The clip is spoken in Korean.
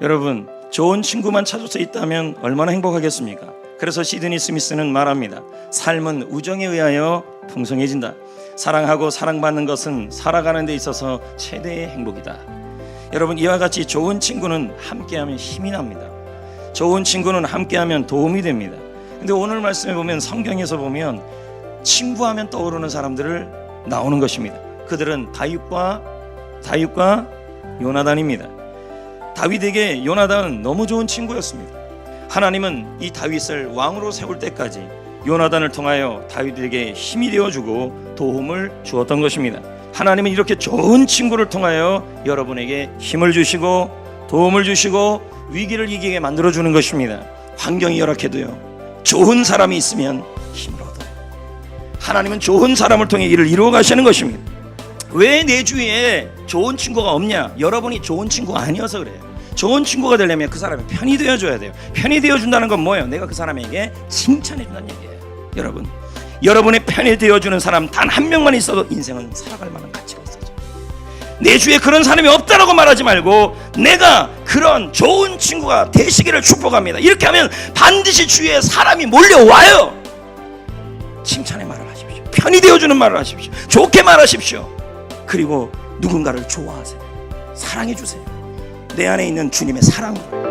여러분, 좋은 친구만 찾을 수 있다면 얼마나 행복하겠습니까? 그래서 시드니 스미스는 말합니다. 삶은 우정에 의하여 풍성해진다. 사랑하고 사랑받는 것은 살아가는 데 있어서 최대의 행복이다. 여러분, 이와 같이 좋은 친구는 함께하면 힘이 납니다. 좋은 친구는 함께하면 도움이 됩니다. 근데 오늘 말씀에 보면 성경에서 보면 친구하면 떠오르는 사람들을 나오는 것입니다. 그들은 다윗과 다윗과 요나단입니다. 다윗에게 요나단은 너무 좋은 친구였습니다. 하나님은 이 다윗을 왕으로 세울 때까지 요나단을 통하여 다윗에게 힘이 되어 주고 도움을 주었던 것입니다. 하나님은 이렇게 좋은 친구를 통하여 여러분에게 힘을 주시고 도움을 주시고 위기를 이기게 만들어 주는 것입니다. 환경이 열악해도요. 좋은 사람이 있으면 힘을 얻어요. 하나님은 좋은 사람을 통해 일을 이루어 가시는 것입니다. 왜 내 주위에 좋은 친구가 없냐? 여러분이 좋은 친구가 아니어서 그래요. 좋은 친구가 되려면 그 사람이 편이 되어 줘야 돼요. 편이 되어 준다는 건 뭐예요? 내가 그 사람에게 칭찬해 준다는 얘기예요. 여러분. 여러분의 편이 되어 주는 사람 단 한 명만 있어도 인생은 살아갈 만한 가치가 있어져. 내 주위에 그런 사람이 없다라고 말하지 말고 내가 그런 좋은 친구가 되시기를 축복합니다. 이렇게 하면 반드시 주위에 사람이 몰려와요. 칭찬의 말을 하십시오. 편이 되어주는 말을 하십시오. 좋게 말하십시오. 그리고 누군가를 좋아하세요. 사랑해 주세요. 내 안에 있는 주님의 사랑으로.